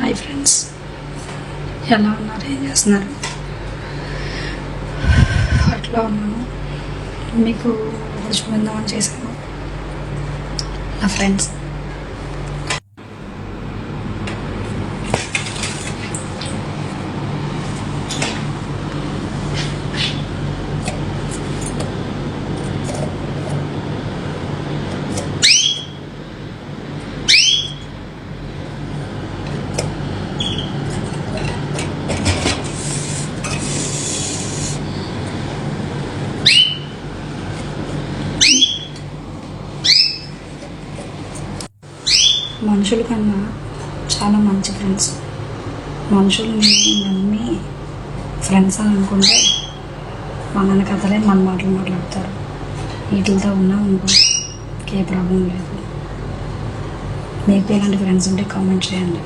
Hi friends ఎలా ఉన్నారు? ఏం చేస్తున్నారు? అట్లా ఉన్నాను. మీకు ఒకటి చూపిందామని చేశాను. నా ఫ్రెండ్స్ మనుషుల కన్నా చాలా మంచి ఫ్రెండ్స్ మనుషుల్ని నమ్మి ఫ్రెండ్స్ అని అనుకుంటే మనని కథలే మన మాటలు మాట్లాడతారు. వీటితో ఉన్నా అనుకో ఏ ప్రాబ్లం లేదు. మీకు ఇలాంటి ఫ్రెండ్స్ ఉంటే కామెంట్ చేయండి.